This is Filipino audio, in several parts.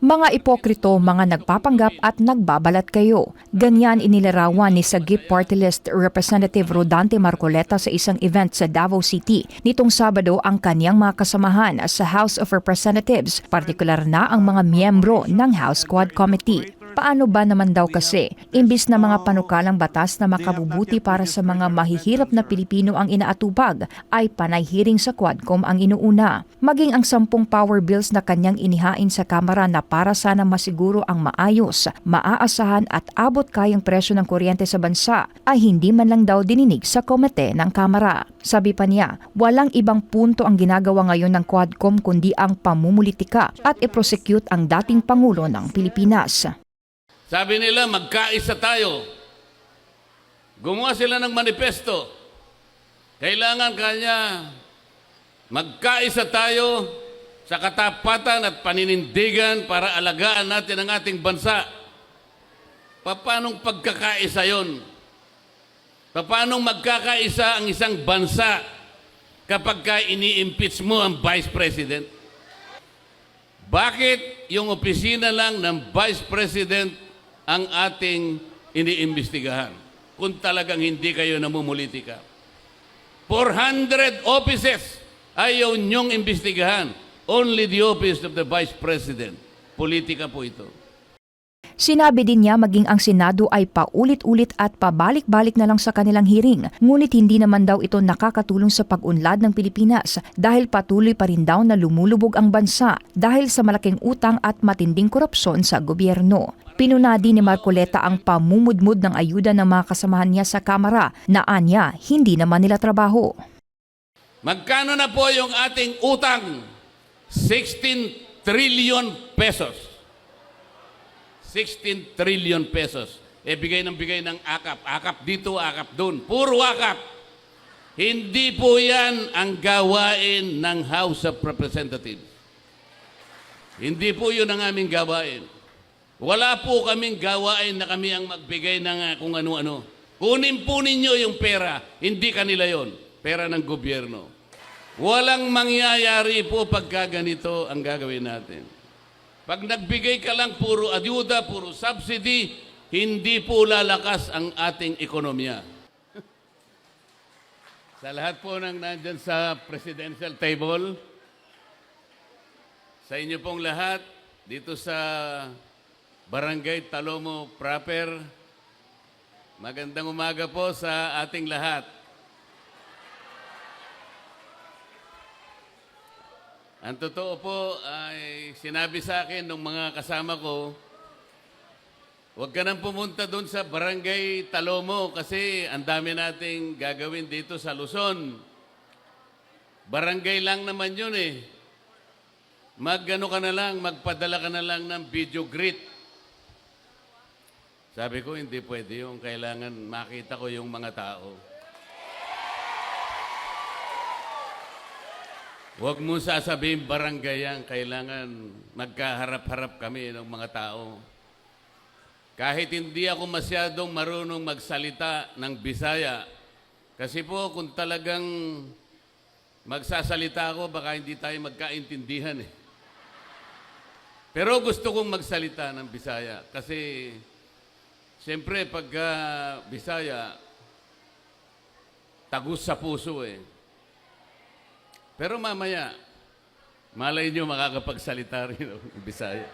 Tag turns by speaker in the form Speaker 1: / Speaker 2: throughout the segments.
Speaker 1: Mga ipokrito, mga nagpapanggap at nagbabalat kayo. Ganyan inilarawan ni Sagip Party List Representative Rodante Marcoleta sa isang event sa Davao City. Nitong Sabado ang kanyang mga kasamahan sa House of Representatives, partikular na ang mga miyembro ng House Quad Committee. Paano ba naman daw kasi, imbis na mga panukalang batas na makabubuti para sa mga mahihirap na Pilipino ang inaatubag, ay panay hearing sa Quadcom ang inuuna. Maging ang sampung power bills na kanyang inihain sa Kamara na para sana masiguro ang maayos, maaasahan at abot kayang presyo ng kuryente sa bansa ay hindi man lang daw dininig sa komite ng Kamara. Sabi pa niya, walang ibang punto ang ginagawa ngayon ng Quadcom kundi ang pamumulitika at i-prosecute ang dating Pangulo ng Pilipinas.
Speaker 2: Sabi nila, magkaisa tayo. Gumawa sila ng manifesto. Kailangan kanya magkaisa tayo sa katapatan at paninindigan para alagaan natin ang ating bansa. Paanong pagkakaisa yon? Paanong magkakaisa ang isang bansa kapag ka ini-impeach mo ang Vice President? Bakit yung opisina lang ng Vice President ang ating iniimbestigahan kung talagang hindi kayo namumulitika? 400 offices ayaw niyong imbestigahan. Only the office of the Vice President. Politika po ito.
Speaker 1: Sinabi din niya maging ang Senado ay paulit-ulit at pabalik-balik na lang sa kanilang hearing, ngunit hindi naman daw ito nakakatulong sa pag-unlad ng Pilipinas dahil patuloy pa rin daw na lumulubog ang bansa dahil sa malaking utang at matinding korupsyon sa gobyerno. Pinunadi ni Marcoleta ang pamumudmud ng ayuda ng mga kasamahan niya sa Kamara na anya hindi naman nila trabaho.
Speaker 2: Magkano na po yung ating utang? 16 trillion pesos. 16 trillion pesos. E bigay ng bigay ng akap. Akap dito, akap doon. Puro akap. Hindi po yan ang gawain ng House of Representatives. Hindi po yun ang aming gawain. Wala po kaming gawain na kami ang magbigay ng ah, kung ano-ano. Kunin po ninyo yung pera. Hindi kanila yon. Pera ng gobyerno. Walang mangyayari po pagka ganito ang gagawin natin. Pag nagbigay ka lang puro ayuda, puro subsidy, hindi po lalakas ang ating ekonomiya. sa lahat po ng nandyan sa presidential table, sa inyo pong lahat, dito sa Barangay Talomo proper, magandang umaga po sa ating lahat. Ang totoo po ay sinabi sa akin ng mga kasama ko, huwag ka nang pumunta doon sa barangay Talomo kasi ang dami nating gagawin dito sa Luzon. Barangay lang naman yun eh. Magano ka na lang, magpadala ka na lang ng video greet. Sabi ko, hindi pwede yung kailangan makita ko yung mga tao. Huwag mo sasabihin barangay yan. Kailangan magkaharap-harap kami ng mga tao. Kahit hindi ako masyadong marunong magsalita ng Bisaya, kasi po kung talagang magsasalita ako, baka hindi tayo magkaintindihan eh. Pero gusto kong magsalita ng Bisaya kasi siyempre pagka Bisaya, tagus sa puso eh. Pero mamaya, malay nyo makakapagsalita rin ng Bisaya.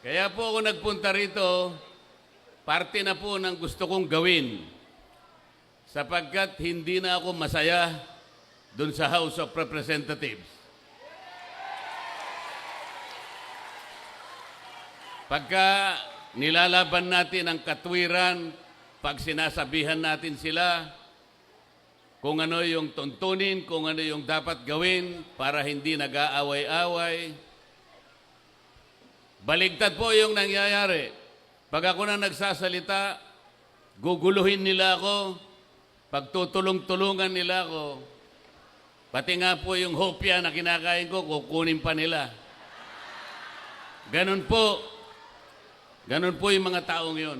Speaker 2: Kaya po ako nagpunta rito, parte na po ng gusto kong gawin. Sapagkat hindi na ako masaya dun sa House of Representatives. Pagka nilalaban natin ang katwiran, pag sinasabihan natin sila, kung ano yung tuntunin, kung ano yung dapat gawin para hindi nag-aaway-away. Baligtad po yung nangyayari. Pag ako na nagsasalita, guguluhin nila ako, pagtutulong-tulungan nila ako, pati nga po yung hopya na kinakain ko, kukunin pa nila. Ganun po. Ganun po yung mga taong yon.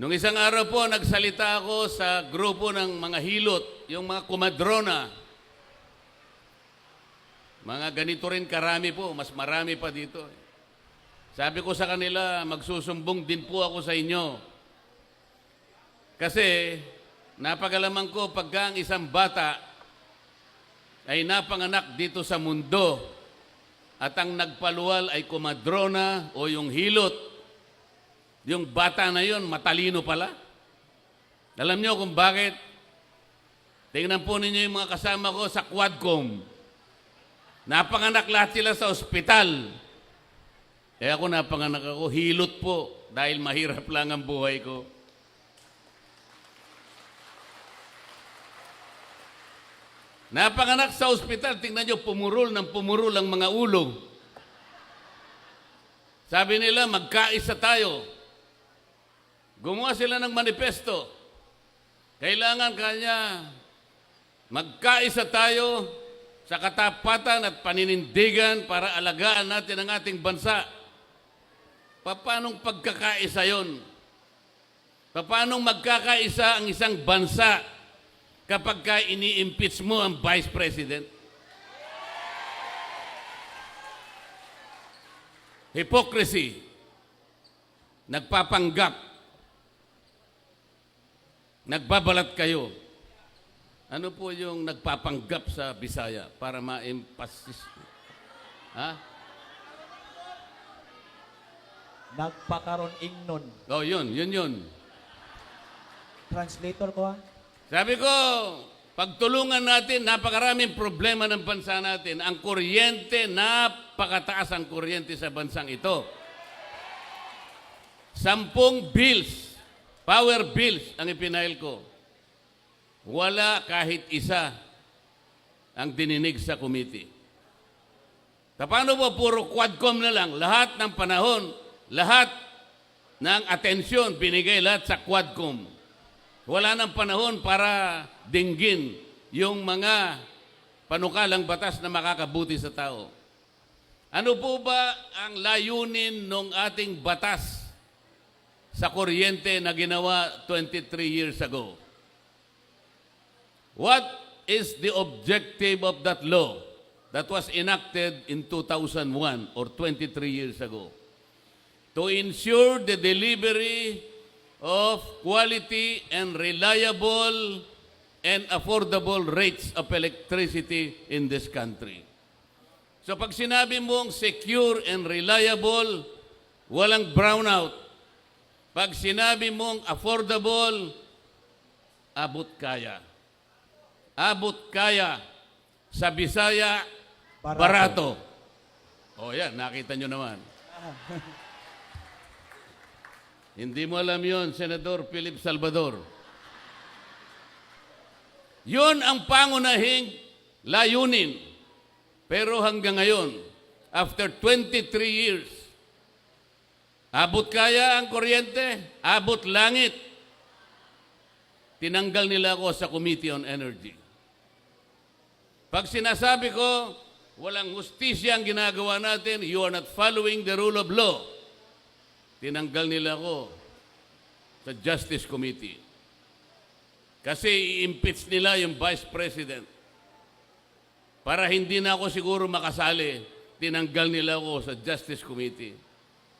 Speaker 2: Nung isang araw po, nagsalita ako sa grupo ng mga hilot, yung mga kumadrona. Mga ganito rin karami po, mas marami pa dito. Sabi ko sa kanila, magsusumbong din po ako sa inyo. Kasi napagalaman ko pagka ang isang bata ay napanganak dito sa mundo at ang nagpaluwal ay kumadrona o yung hilot, yung bata na yon matalino pala. Alam niyo kung bakit? Tingnan po ninyo yung mga kasama ko sa Quadcom. Napanganak lahat sila sa ospital. Eh ako napanganak ako, hilot po, dahil mahirap lang ang buhay ko. Napanganak sa ospital, tingnan nyo, pumurol ng pumurol ang mga ulo. Sabi nila, magkaisa tayo. Gumawa sila ng manifesto. Kailangan kanya magkaisa tayo sa katapatan at paninindigan para alagaan natin ang ating bansa. Paanong pagkakaisa yon? Paanong magkakaisa ang isang bansa kapag ka ini-impeach mo ang Vice President? Hypocrisy. Nagpapanggap. Nagbabalat kayo. Ano po yung nagpapanggap sa Bisaya para ma-emphasis? Ha?
Speaker 3: Nagpakaroon ingnon.
Speaker 2: Oh, yun, yun, yun.
Speaker 3: Translator ko ha.
Speaker 2: Sabi ko, pagtulungan natin, napakaraming problema ng bansa natin. Ang kuryente, napakataas ang kuryente sa bansang ito. Sampung bills, power bills ang ipinail ko. Wala kahit isa ang dininig sa committee. Paano ba puro quadcom na lang? Lahat ng panahon, lahat ng atensyon binigay lahat sa quadcom. Wala nang panahon para dinggin yung mga panukalang batas na makakabuti sa tao. Ano po ba ang layunin ng ating batas sa kuryente na ginawa 23 years ago? What is the objective of that law that was enacted in 2001 or 23 years ago? To ensure the delivery of quality and reliable and affordable rates of electricity in this country. So pag sinabi mong secure and reliable, walang brownout. Pag sinabi mong affordable, abot kaya. Abot kaya. Sa Bisaya,
Speaker 3: Barato.
Speaker 2: barato. O yan, nakita nyo naman. Hindi mo alam yon, Senador Philip Salvador. Yon ang pangunahing layunin. Pero hanggang ngayon, after 23 years, abot kaya ang kuryente, abot langit. Tinanggal nila ako sa Committee on Energy. Pag sinasabi ko, walang hustisya ang ginagawa natin, you are not following the rule of law. Tinanggal nila ako sa Justice Committee. Kasi i-impeach nila yung Vice President. Para hindi na ako siguro makasali, tinanggal nila ako sa Justice Committee.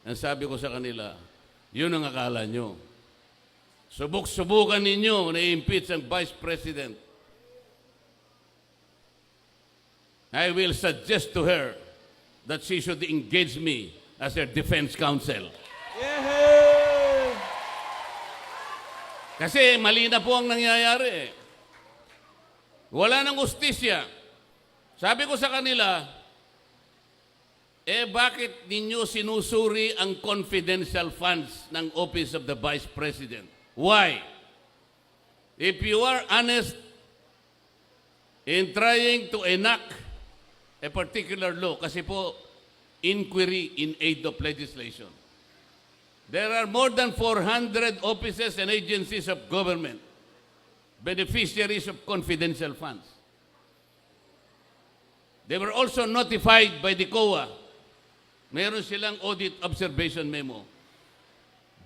Speaker 2: Ang sabi ko sa kanila, yun ang akala nyo. Subok-subukan ninyo na i-impeach ang Vice President. I will suggest to her that she should engage me as her defense counsel. Kasi mali na po ang nangyayari. Wala nang ustisya. Sabi ko sa kanila, eh bakit ninyo sinusuri ang confidential funds ng Office of the Vice President? Why? If you are honest in trying to enact a particular law, kasi po, inquiry in aid of legislation. There are more than 400 offices and agencies of government, beneficiaries of confidential funds. They were also notified by the COA. Meron silang audit observation memo.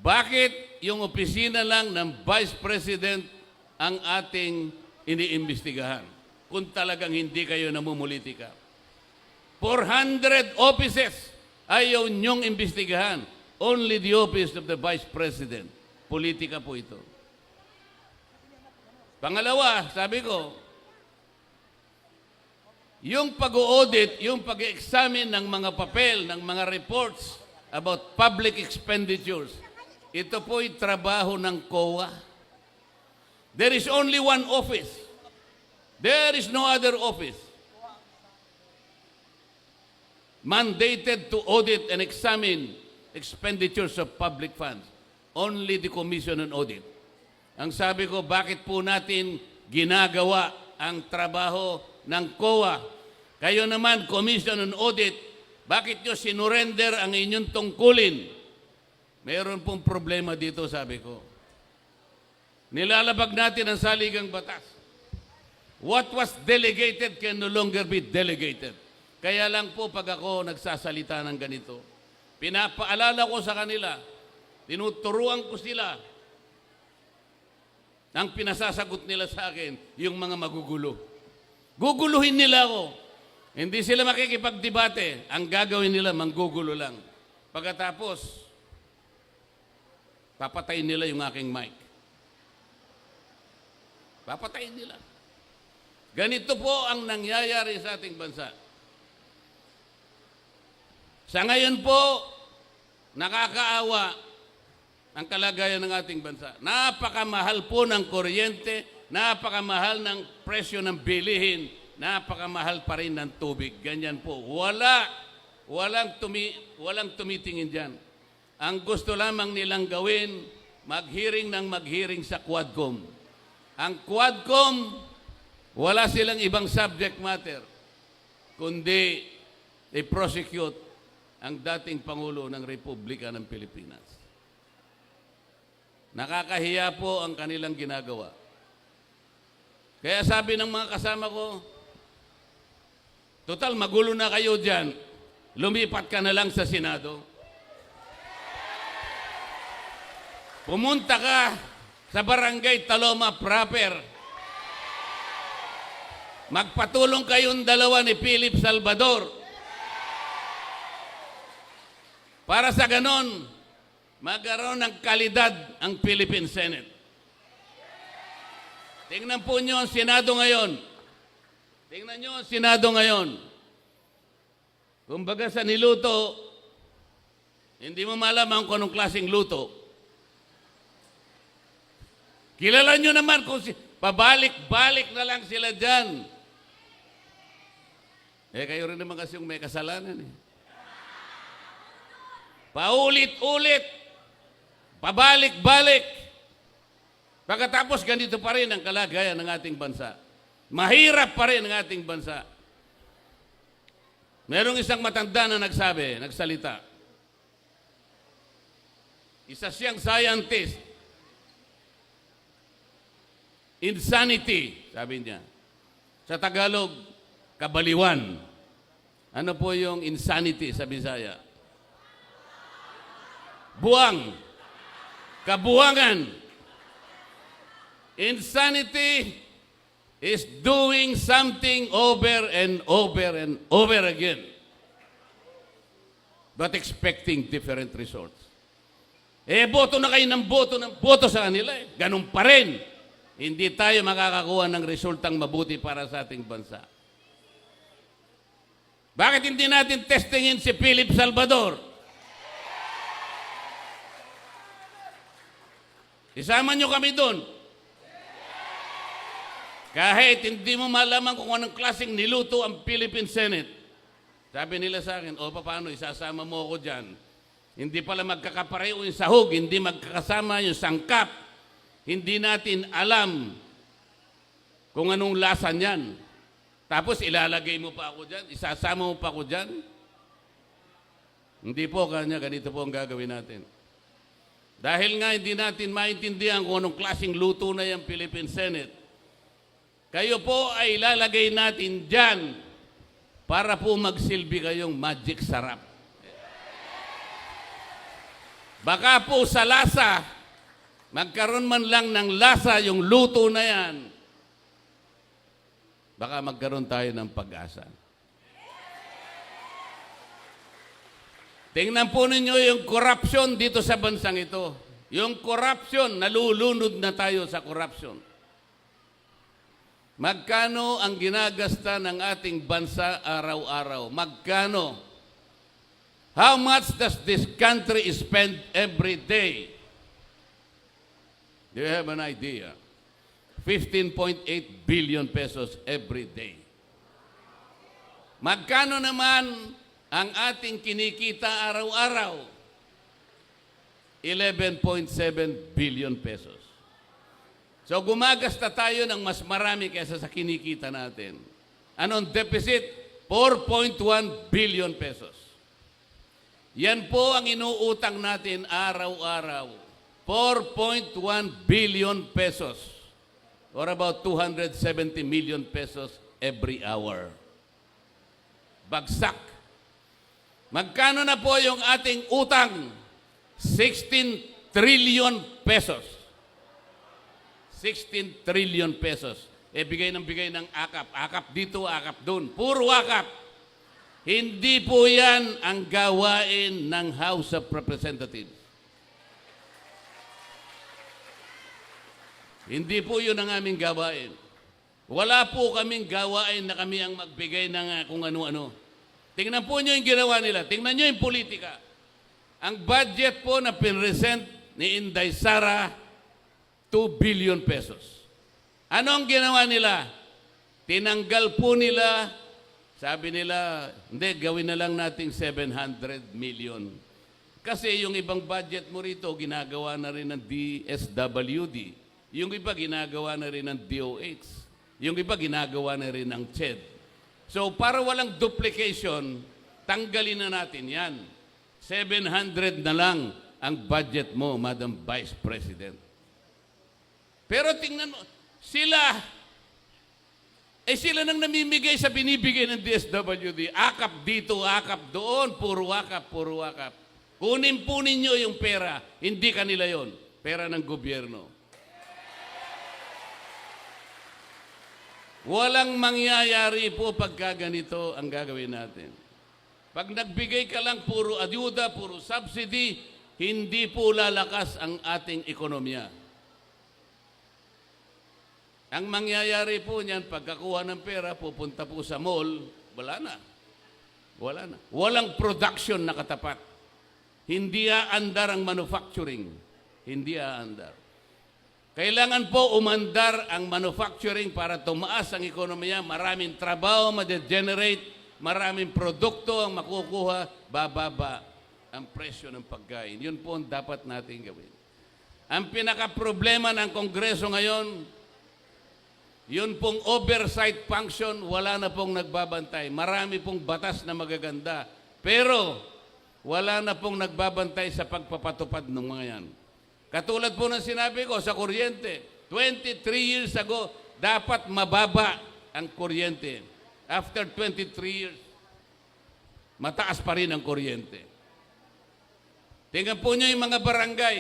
Speaker 2: Bakit yung opisina lang ng Vice President ang ating iniimbestigahan? Kung talagang hindi kayo namumulitika. 400 offices ayaw niyong imbestigahan. Only the office of the Vice President. Politika po ito. Pangalawa, sabi ko, yung pag-audit, yung pag-examine ng mga papel, ng mga reports about public expenditures, ito po'y trabaho ng COA. There is only one office. There is no other office mandated to audit and examine expenditures of public funds. Only the Commission on Audit. Ang sabi ko, bakit po natin ginagawa ang trabaho ng COA? Kayo naman, Commission on Audit, bakit nyo sinurrender ang inyong tungkulin? Meron pong problema dito, sabi ko. Nilalabag natin ang saligang batas. What was delegated can no longer be delegated. Kaya lang po pag ako nagsasalita ng ganito, pinapaalala ko sa kanila, tinuturuan ko sila, ang pinasasagot nila sa akin, yung mga magugulo. Guguluhin nila ako. Hindi sila makikipagdebate. Ang gagawin nila, manggugulo lang. Pagkatapos, papatayin nila yung aking mic. Papatayin nila. Ganito po ang nangyayari sa ating bansa. Sa ngayon po, nakakaawa ang kalagayan ng ating bansa. Napakamahal po ng kuryente, napakamahal ng presyo ng bilihin, napakamahal pa rin ng tubig. Ganyan po. Wala, walang, tumi, walang tumitingin dyan. Ang gusto lamang nilang gawin, maghearing ng maghearing sa Quadcom. Ang Quadcom, wala silang ibang subject matter, kundi i-prosecute ang dating Pangulo ng Republika ng Pilipinas. Nakakahiya po ang kanilang ginagawa. Kaya sabi ng mga kasama ko, total magulo na kayo dyan, lumipat ka na lang sa Senado. Pumunta ka sa barangay Taloma proper. Magpatulong kayong dalawa ni Philip Salvador. Para sa ganon, magkaroon ng kalidad ang Philippine Senate. Tingnan po nyo ang Senado ngayon. Tingnan nyo ang Senado ngayon. Kumbaga sa niluto, hindi mo malaman kung anong klaseng luto. Kilala nyo naman kung si, pabalik-balik na lang sila dyan. Eh, kayo rin naman kasi yung may kasalanan eh. Paulit-ulit. Pabalik-balik. Pagkatapos ganito pa rin ang kalagayan ng ating bansa. Mahirap pa rin ang ating bansa. Merong isang matanda na nagsabi, nagsalita. Isa siyang scientist. Insanity, sabi niya. Sa Tagalog, kabaliwan. Ano po yung insanity sa Bisaya? Buwang. Kabuwangan. Insanity is doing something over and over and over again. But expecting different results. Eh, boto na kayo ng boto ng boto sa kanila. Eh. Ganun pa rin. Hindi tayo makakakuha ng resultang mabuti para sa ating bansa. Bakit hindi natin testingin si Philip Salvador? Isama nyo kami doon. Kahit hindi mo malaman kung anong klaseng niluto ang Philippine Senate. Sabi nila sa akin, o paano, isasama mo ako dyan. Hindi pala magkakapareho yung sahog, hindi magkakasama yung sangkap. Hindi natin alam kung anong lasa niyan. Tapos ilalagay mo pa ako dyan, isasama mo pa ako dyan. Hindi po kanya, ganito po ang gagawin natin. Dahil nga hindi natin maintindihan kung anong klaseng luto na yung Philippine Senate, kayo po ay ilalagay natin dyan para po magsilbi kayong magic sarap. Baka po sa lasa, magkaroon man lang ng lasa yung luto na yan, baka magkaroon tayo ng pag-asa. Tingnan po ninyo yung corruption dito sa bansang ito. Yung corruption, nalulunod na tayo sa corruption. Magkano ang ginagasta ng ating bansa araw-araw? Magkano? How much does this country spend every day? Do you have an idea? 15.8 billion pesos every day. Magkano naman ang ating kinikita araw-araw? 11.7 billion pesos. So gumagasta tayo ng mas marami kaysa sa kinikita natin. Anong deficit? 4.1 billion pesos. Yan po ang inuutang natin araw-araw. 4.1 billion pesos. Or about 270 million pesos every hour. Bagsak. Magkano na po yung ating utang? 16 trillion pesos. 16 trillion pesos. E bigay ng bigay ng akap. Akap dito, akap doon. Puro akap. Hindi po yan ang gawain ng House of Representatives. Hindi po yun ang aming gawain. Wala po kaming gawain na kami ang magbigay ng ah, kung ano-ano. Tingnan po nyo yung ginawa nila. Tingnan nyo yung politika. Ang budget po na pinresent ni Inday Sara, 2 billion pesos. Ano ang ginawa nila? Tinanggal po nila, sabi nila, hindi, gawin na lang nating 700 million. Kasi yung ibang budget mo rito, ginagawa na rin ng DSWD. Yung iba, ginagawa na rin ng DOH. Yung iba, ginagawa na rin ng CHED. So, para walang duplication, tanggalin na natin yan. 700 na lang ang budget mo, Madam Vice President. Pero tingnan mo, sila, eh sila nang namimigay sa binibigay ng DSWD. Akap dito, akap doon, puro akap, puro akap. Kunin po ninyo yung pera, hindi kanila yon, pera ng gobyerno. Walang mangyayari po pagka ganito ang gagawin natin. Pag nagbigay ka lang puro ayuda, puro subsidy, hindi po lalakas ang ating ekonomiya. Ang mangyayari po niyan, pagkakuha ng pera, pupunta po sa mall, wala na. Wala na. Walang production na katapat. Hindi aandar ang manufacturing. Hindi aandar. Kailangan po umandar ang manufacturing para tumaas ang ekonomiya, maraming trabaho ma-generate, maraming produkto ang makukuha, bababa ang presyo ng pagkain. Yun po ang dapat natin gawin. Ang pinaka-problema ng Kongreso ngayon, yun pong oversight function, wala na pong nagbabantay. Marami pong batas na magaganda. Pero, wala na pong nagbabantay sa pagpapatupad ng mga yan. Katulad po ng sinabi ko sa kuryente, 23 years ago, dapat mababa ang kuryente. After 23 years, mataas pa rin ang kuryente. Tingnan po nyo yung mga barangay.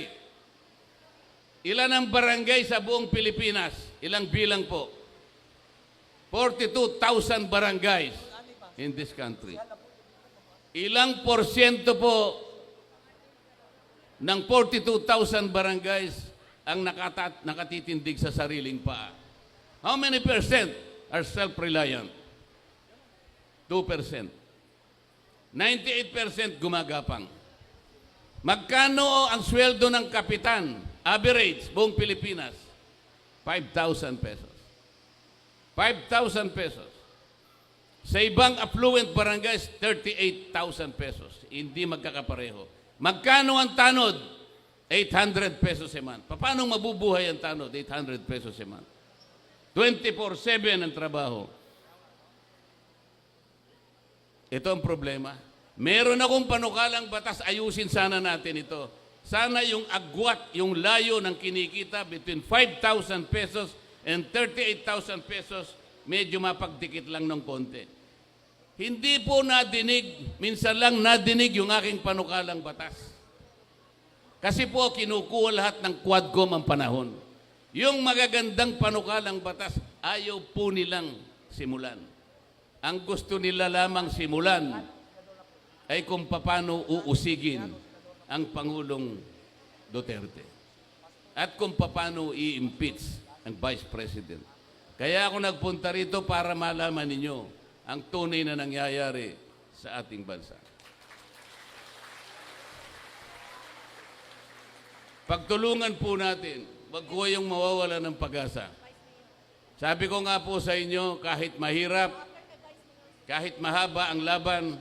Speaker 2: Ilan ang barangay sa buong Pilipinas? Ilang bilang po? 42,000 barangays in this country. Ilang porsyento po ng 42,000 barangays ang nakata- nakatitindig sa sariling paa? How many percent are self-reliant? 2%. 98% gumagapang. Magkano ang sweldo ng kapitan? Average, buong Pilipinas. 5,000 pesos. 5,000 pesos. Sa ibang affluent barangays, 38,000 pesos. Hindi magkakapareho. Magkano ang tanod? 800 pesos a month. Paano mabubuhay ang tanod? 800 pesos a month. 24-7 ang trabaho. Ito ang problema. Meron akong panukalang batas, ayusin sana natin ito. Sana yung agwat, yung layo ng kinikita between 5,000 pesos and 38,000 pesos, medyo mapagdikit lang ng konti. Hindi po nadinig, minsan lang nadinig yung aking panukalang batas. Kasi po kinukuha lahat ng quadcom ang panahon. Yung magagandang panukalang batas, ayaw po nilang simulan. Ang gusto nila lamang simulan ay kung paano uusigin ang Pangulong Duterte at kung paano i-impeach ang Vice President. Kaya ako nagpunta rito para malaman ninyo ang tunay na nangyayari sa ating bansa. Pagtulungan po natin, wag ko yung mawawala ng pag-asa. Sabi ko nga po sa inyo, kahit mahirap, kahit mahaba ang laban,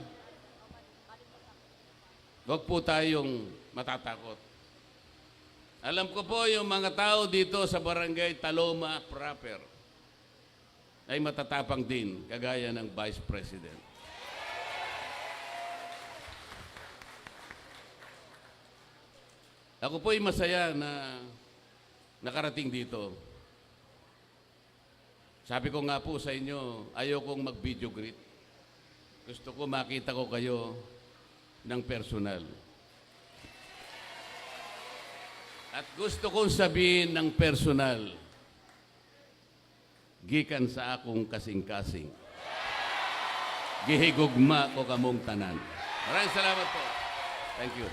Speaker 2: wag po tayong matatakot. Alam ko po yung mga tao dito sa barangay Taloma proper ay matatapang din, kagaya ng Vice President. Ako po ay masaya na nakarating dito. Sabi ko nga po sa inyo, ayaw kong mag-video greet. Gusto ko makita ko kayo ng personal. At gusto kong sabihin ng personal, gikan sa akong kasing-kasing. Gihigugma ko kamong tanan. Maraming salamat po. Thank you.